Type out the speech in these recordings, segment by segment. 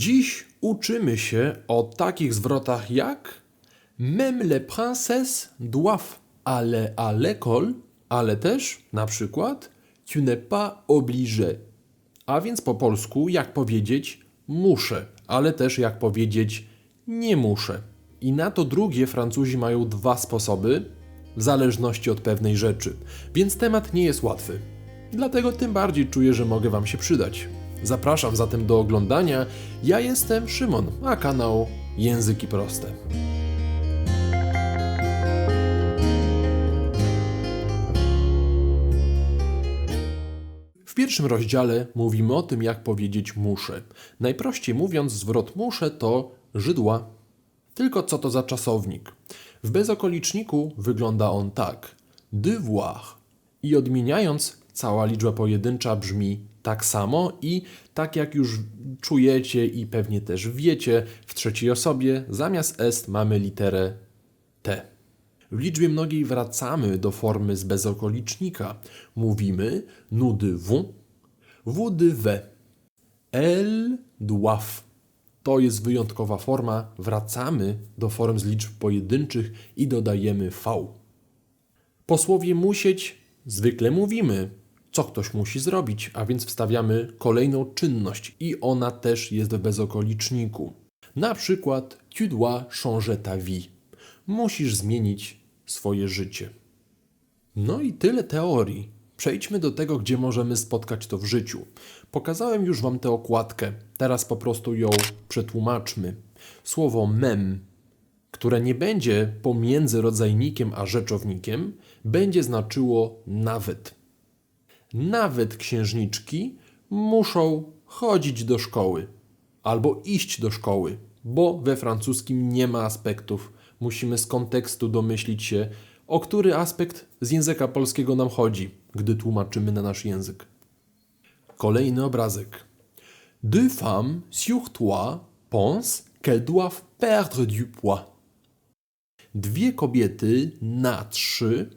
Dziś uczymy się o takich zwrotach jak Même les princesses doivent aller à l'école, ale też na przykład Tu n'es pas obligé. A więc po polsku jak powiedzieć muszę, ale też jak powiedzieć nie muszę. I na to drugie Francuzi mają dwa sposoby, w zależności od pewnej rzeczy. Więc temat nie jest łatwy. Dlatego tym bardziej czuję, że mogę Wam się przydać. Zapraszam zatem do oglądania. Ja jestem Szymon, a kanał Języki Proste. W pierwszym rozdziale mówimy o tym, jak powiedzieć muszę. Najprościej mówiąc, zwrot muszę to żydła. Tylko co to za czasownik? W bezokoliczniku wygląda on tak: devoir. I odmieniając, cała liczba pojedyncza brzmi tak samo i tak jak już czujecie i pewnie też wiecie, w trzeciej osobie zamiast est mamy literę t. W liczbie mnogiej wracamy do formy z bezokolicznika. Mówimy nous devons, vous devez, elles doivent. To jest wyjątkowa forma. Wracamy do form z liczb pojedynczych i dodajemy v. Po słowie musieć zwykle mówimy, co ktoś musi zrobić, a więc wstawiamy kolejną czynność i ona też jest w bezokoliczniku. Na przykład tu dois changer ta vie. Musisz zmienić swoje życie. No i tyle teorii. Przejdźmy do tego, gdzie możemy spotkać to w życiu. Pokazałem już Wam tę okładkę, teraz po prostu ją przetłumaczmy. Słowo mem, które nie będzie pomiędzy rodzajnikiem a rzeczownikiem, będzie znaczyło nawet. Nawet księżniczki muszą chodzić do szkoły albo iść do szkoły, bo we francuskim nie ma aspektów. Musimy z kontekstu domyślić się, o który aspekt z języka polskiego nam chodzi, gdy tłumaczymy na nasz język. Kolejny obrazek. Deux femmes sur trois pensent qu'elles doivent perdre du poids. Dwie kobiety na trzy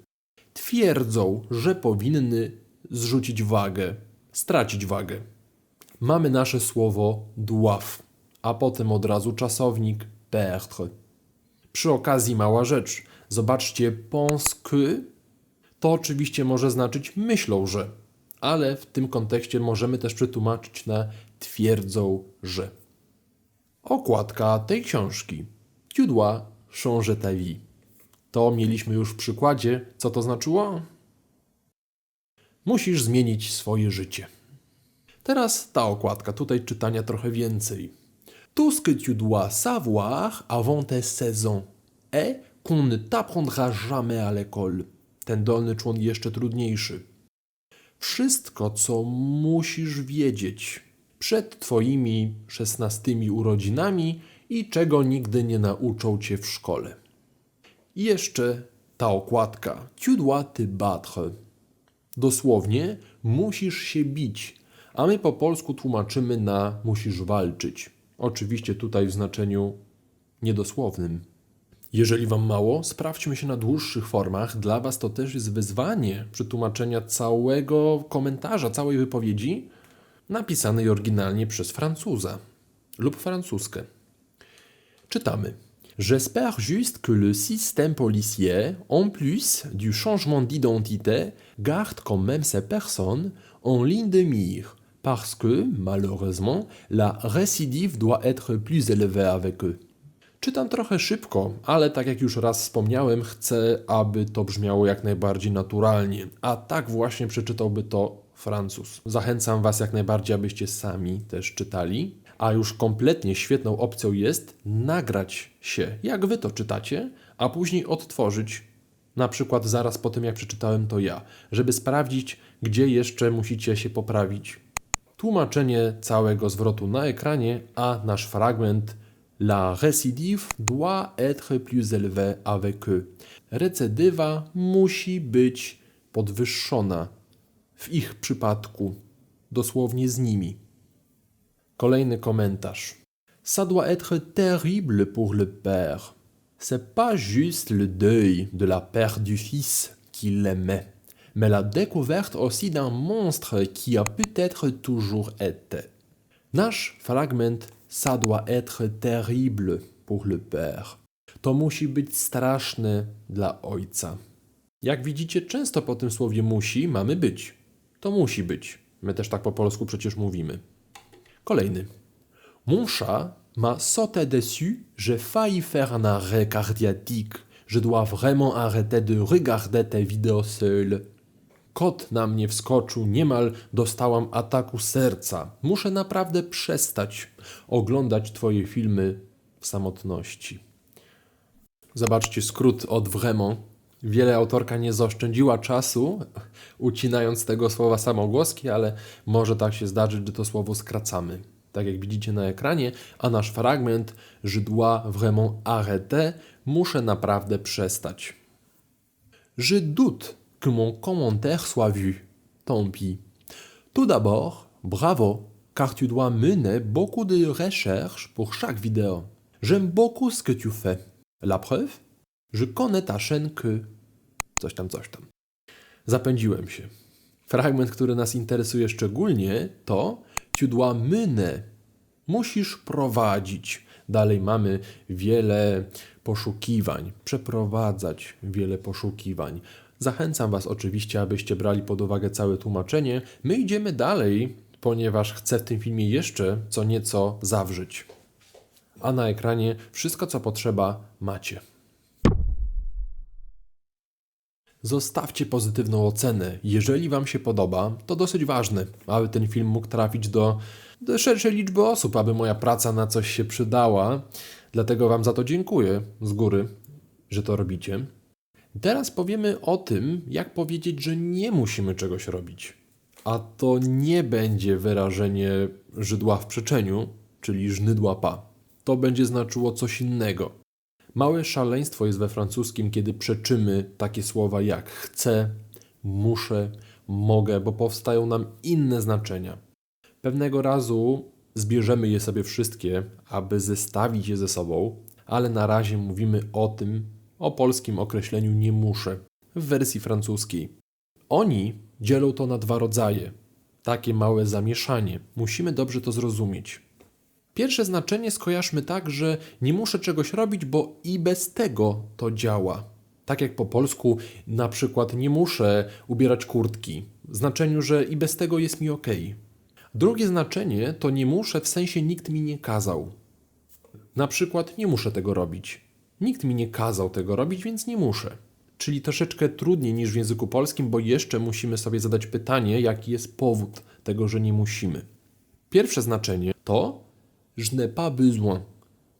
twierdzą, że powinny zrzucić wagę, stracić wagę. Mamy nasze słowo doivent, a potem od razu czasownik perdre. Przy okazji mała rzecz. Zobaczcie, pense que to oczywiście może znaczyć myślą, że, ale w tym kontekście możemy też przetłumaczyć na twierdzą, że. Okładka tej książki. Tu dois changer ta vie. To mieliśmy już w przykładzie. Co to znaczyło? Musisz zmienić swoje życie. Teraz ta okładka, tutaj czytania trochę więcej. Tout ce que tu dois savoir avant tes 16 ans est qu'on ne t'apprendra jamais à l'école. Ten dolny człon jeszcze trudniejszy. Wszystko, co musisz wiedzieć przed Twoimi szesnastymi urodzinami i czego nigdy nie nauczą Cię w szkole. I jeszcze ta okładka. Tu dois te battre. Dosłownie musisz się bić, a my po polsku tłumaczymy na musisz walczyć. Oczywiście tutaj w znaczeniu niedosłownym. Jeżeli Wam mało, sprawdźmy się na dłuższych formach. Dla Was to też jest wyzwanie przetłumaczenia całego komentarza, całej wypowiedzi napisanej oryginalnie przez Francuza lub francuskę. Czytamy. J'espère juste que le système policier, en plus du changement d'identité, garde quand même ces personnes en ligne de mire, parce que, malheureusement, la récidive doit être plus élevée avec eux. Czytam trochę szybko, ale tak jak już raz wspomniałem, chcę, aby to brzmiało jak najbardziej naturalnie, a tak właśnie przeczytałby to Francuz. Zachęcam Was jak najbardziej, abyście sami też czytali, a już kompletnie świetną opcją jest nagrać się, jak Wy to czytacie, a później odtworzyć, na przykład zaraz po tym, jak przeczytałem to ja, żeby sprawdzić, gdzie jeszcze musicie się poprawić. Tłumaczenie całego zwrotu na ekranie, a nasz fragment La récidive doit être plus élevée avec eux. Recydywa musi być podwyższona w ich przypadku, dosłownie z nimi. Kolejny komentarz. Ça doit être terrible pour le père. C'est pas juste le deuil de la perte du fils qu'il aimait, mais la découverte aussi d'un monstre qui a peut-être toujours été. Nasz fragment Ça doit être terrible pour le père. To musi być straszne dla ojca. Jak widzicie, często po tym słowie musi mamy być. To musi być. My też tak po polsku przecież mówimy. Kolejny. Mon chat m'a sauté dessus, j'ai failli faire un arrêt cardiaque. Je dois vraiment arrêter de regarder tes vidéos seul. Kot na mnie wskoczył, niemal dostałam ataku serca. Muszę naprawdę przestać oglądać Twoje filmy w samotności. Zobaczcie skrót od vraiment. Wiele autorka nie zaoszczędziła czasu, ucinając tego słowa samogłoski, ale może tak się zdarzyć, że to słowo skracamy. Tak jak widzicie na ekranie, a nasz fragment Je dois vraiment arrêter, muszę naprawdę przestać. Je doute que mon commentaire soit vu. Tant pis. Tout d'abord, bravo, car tu dois mener beaucoup de recherches pour chaque vidéo. J'aime beaucoup ce que tu fais. La preuve? Je connais ta chaîne que... Coś tam, coś tam. Zapędziłem się. Fragment, który nas interesuje szczególnie, to tu dois mener. Musisz prowadzić. Dalej mamy wiele poszukiwań, przeprowadzać wiele poszukiwań. Zachęcam Was oczywiście, abyście brali pod uwagę całe tłumaczenie. My idziemy dalej, ponieważ chcę w tym filmie jeszcze co nieco zawrzeć. A na ekranie wszystko, co potrzeba, macie. Zostawcie pozytywną ocenę. Jeżeli Wam się podoba, to dosyć ważne, aby ten film mógł trafić do, do szerszej liczby osób, aby moja praca na coś się przydała. Dlatego Wam za to dziękuję z góry, że to robicie. Teraz powiemy o tym, jak powiedzieć, że nie musimy czegoś robić. A to nie będzie wyrażenie żydła w przeczeniu, czyli żnydła pa. To będzie znaczyło coś innego. Małe szaleństwo jest we francuskim, kiedy przeczymy takie słowa jak chcę, muszę, mogę, bo powstają nam inne znaczenia. Pewnego razu zbierzemy je sobie wszystkie, aby zestawić je ze sobą, ale na razie mówimy o tym, o polskim określeniu nie muszę, w wersji francuskiej. Oni dzielą to na dwa rodzaje. Takie małe zamieszanie. Musimy dobrze to zrozumieć. Pierwsze znaczenie skojarzmy tak, że nie muszę czegoś robić, bo i bez tego to działa. Tak jak po polsku, na przykład nie muszę ubierać kurtki, w znaczeniu, że i bez tego jest mi ok. Drugie znaczenie to nie muszę w sensie nikt mi nie kazał. Na przykład nie muszę tego robić. Nikt mi nie kazał tego robić, więc nie muszę. Czyli troszeczkę trudniej niż w języku polskim, bo jeszcze musimy sobie zadać pytanie, jaki jest powód tego, że nie musimy. Pierwsze znaczenie to je n'ai pas besoin.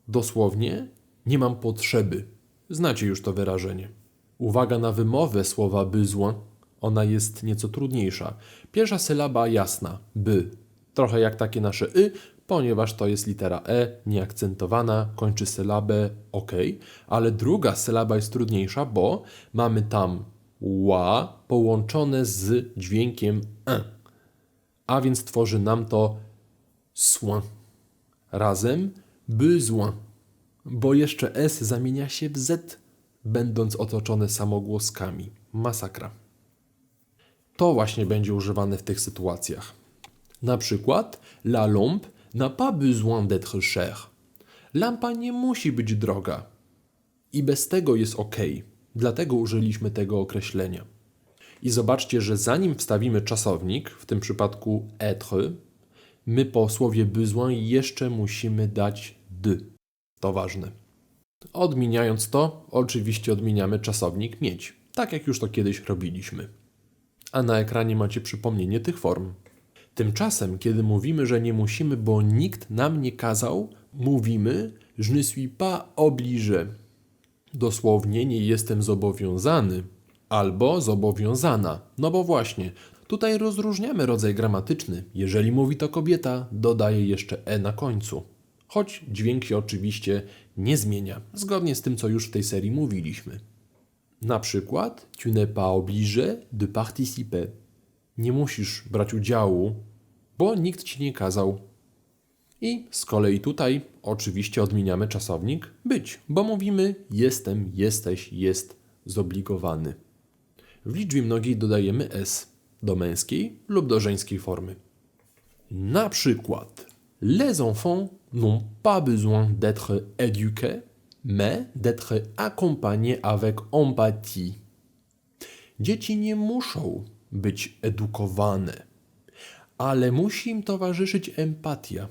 Dosłownie nie mam potrzeby. Znacie już to wyrażenie. Uwaga na wymowę słowa besoin. Ona jest nieco trudniejsza. Pierwsza sylaba jasna, by. Trochę jak takie nasze y, ponieważ to jest litera e, nieakcentowana, kończy sylabę ok, ale druga sylaba jest trudniejsza, bo mamy tam ła połączone z dźwiękiem e, a więc tworzy nam to soin. Razem besoin, bo jeszcze s zamienia się w z, będąc otoczone samogłoskami. Masakra. To właśnie będzie używane w tych sytuacjach. Na przykład la lampe n'a pas besoin d'être chère. Lampa nie musi być droga. I bez tego jest ok. Dlatego użyliśmy tego określenia. I zobaczcie, że zanim wstawimy czasownik, w tym przypadku être, my po słowie besoin jeszcze musimy dać d. To ważne. Odmieniając to, oczywiście odmieniamy czasownik mieć, tak jak już to kiedyś robiliśmy. A na ekranie macie przypomnienie tych form. Tymczasem, kiedy mówimy, że nie musimy, bo nikt nam nie kazał, mówimy je ne suis pas obligé. Dosłownie nie jestem zobowiązany albo zobowiązana. No bo właśnie, tutaj rozróżniamy rodzaj gramatyczny. Jeżeli mówi to kobieta, dodaje jeszcze e na końcu. Choć dźwięk się oczywiście nie zmienia, zgodnie z tym, co już w tej serii mówiliśmy. Na przykład, tu n'es pas obligé de participer. Nie musisz brać udziału, bo nikt ci nie kazał. I z kolei tutaj oczywiście odmieniamy czasownik być, bo mówimy jestem, jesteś, jest zobligowany. W liczbie mnogiej dodajemy s do męskiej lub do żeńskiej formy. Na przykład Les enfants n'ont pas besoin d'être éduqués, mais d'être accompagnés avec empathie. Dzieci nie muszą być edukowane, ale musi im towarzyszyć empatia.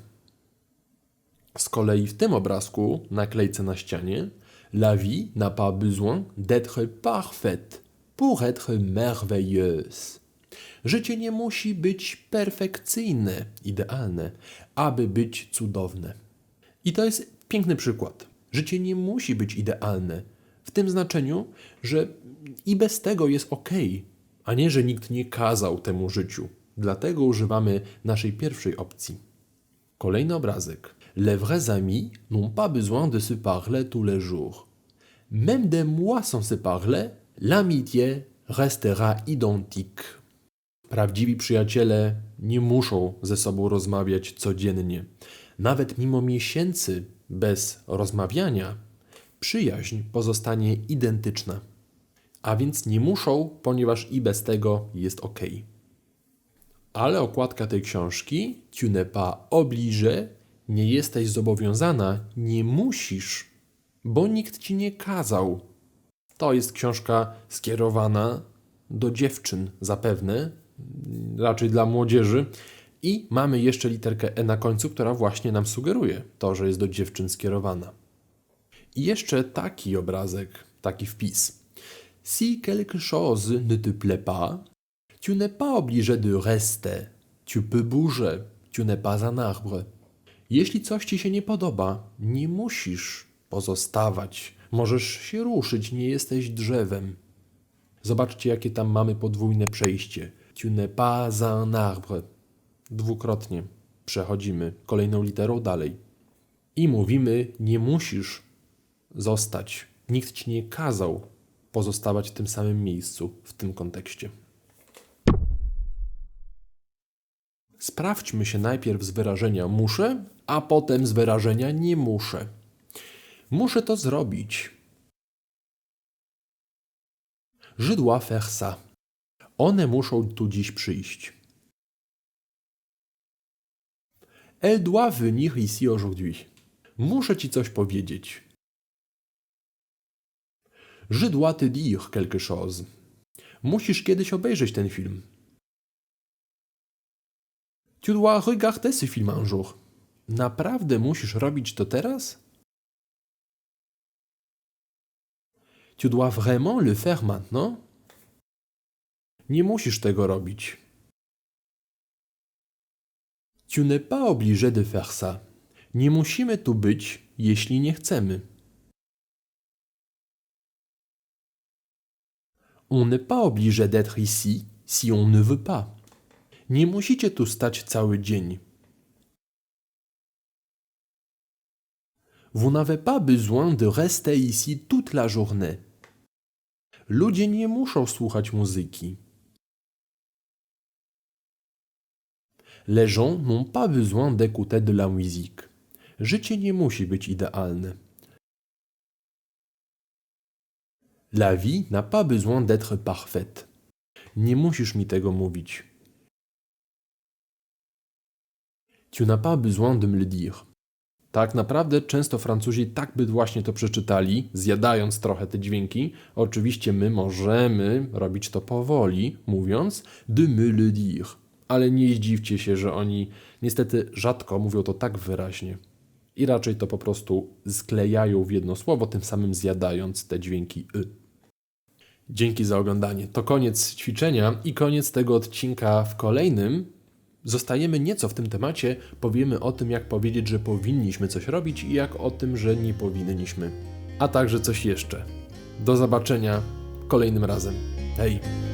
Z kolei w tym obrazku, naklejce na ścianie, la vie n'a pas besoin d'être parfaite pour être merveilleuse. Życie nie musi być perfekcyjne, idealne, aby być cudowne. I to jest piękny przykład. Życie nie musi być idealne, w tym znaczeniu, że i bez tego jest ok, a nie, że nikt nie kazał temu życiu. Dlatego używamy naszej pierwszej opcji. Kolejny obrazek. Les vrais amis n'ont pas besoin de se parler tous les jours. Même des mois sans se parler, l'amitié restera identique. Prawdziwi przyjaciele nie muszą ze sobą rozmawiać codziennie. Nawet mimo miesięcy bez rozmawiania, przyjaźń pozostanie identyczna. A więc nie muszą, ponieważ i bez tego jest ok. Ale okładka tej książki, tu n'es pas obligé, nie jesteś zobowiązana, nie musisz, bo nikt ci nie kazał. To jest książka skierowana do dziewczyn zapewne, raczej dla młodzieży. I mamy jeszcze literkę E na końcu, która właśnie nam sugeruje to, że jest do dziewczyn skierowana. I jeszcze taki obrazek, taki wpis. Si quelque chose ne te plaît pas, tu n'es pas obligé de rester. Tu peux bouger. Tu n'es pas un arbre. Jeśli coś ci się nie podoba, nie musisz pozostawać. Możesz się ruszyć, nie jesteś drzewem. Zobaczcie, jakie tam mamy podwójne przejście. Tu n'es pas un arbre. Dwukrotnie przechodzimy kolejną literą dalej. I mówimy, nie musisz zostać. Nikt ci nie kazał pozostawać w tym samym miejscu, w tym kontekście. Sprawdźmy się najpierw z wyrażenia muszę, a potem z wyrażenia nie muszę. Muszę to zrobić. Je dois faire ça. One muszą tu dziś przyjść. Elle doit venir ici aujourd'hui. Muszę ci coś powiedzieć. Je dois te dire quelque chose. Musisz kiedyś obejrzeć ten film. Tu dois regarder ce film un jour. Naprawdę musisz robić to teraz? Tu dois vraiment le faire maintenant? Nie musisz tego robić. Tu n'es pas obligé de faire ça. Nie musimy tu być, jeśli nie chcemy. On n'est pas obligé d'être ici si on ne veut pas. Nie musicie tu stać cały dzień. Vous n'avez pas besoin de rester ici toute la journée. Ludzie nie muszą słuchać muzyki. Les gens n'ont pas besoin d'écouter de la musique. Życie nie musi być idealne. La vie n'a pas besoin d'être parfaite. Nie musisz mi tego mówić. Tu n'as pas besoin de me le dire. Tak naprawdę często Francuzi tak by właśnie to przeczytali, zjadając trochę te dźwięki. Oczywiście my możemy robić to powoli, mówiąc de me le dire. Ale nie zdziwcie się, że oni niestety rzadko mówią to tak wyraźnie. I raczej to po prostu sklejają w jedno słowo, tym samym zjadając te dźwięki y. Dzięki za oglądanie. To koniec ćwiczenia i koniec tego odcinka w kolejnym zostajemy nieco w tym temacie, powiemy o tym, jak powiedzieć, że powinniśmy coś robić i jak o tym, że nie powinniśmy. A także coś jeszcze. Do zobaczenia kolejnym razem. Hej!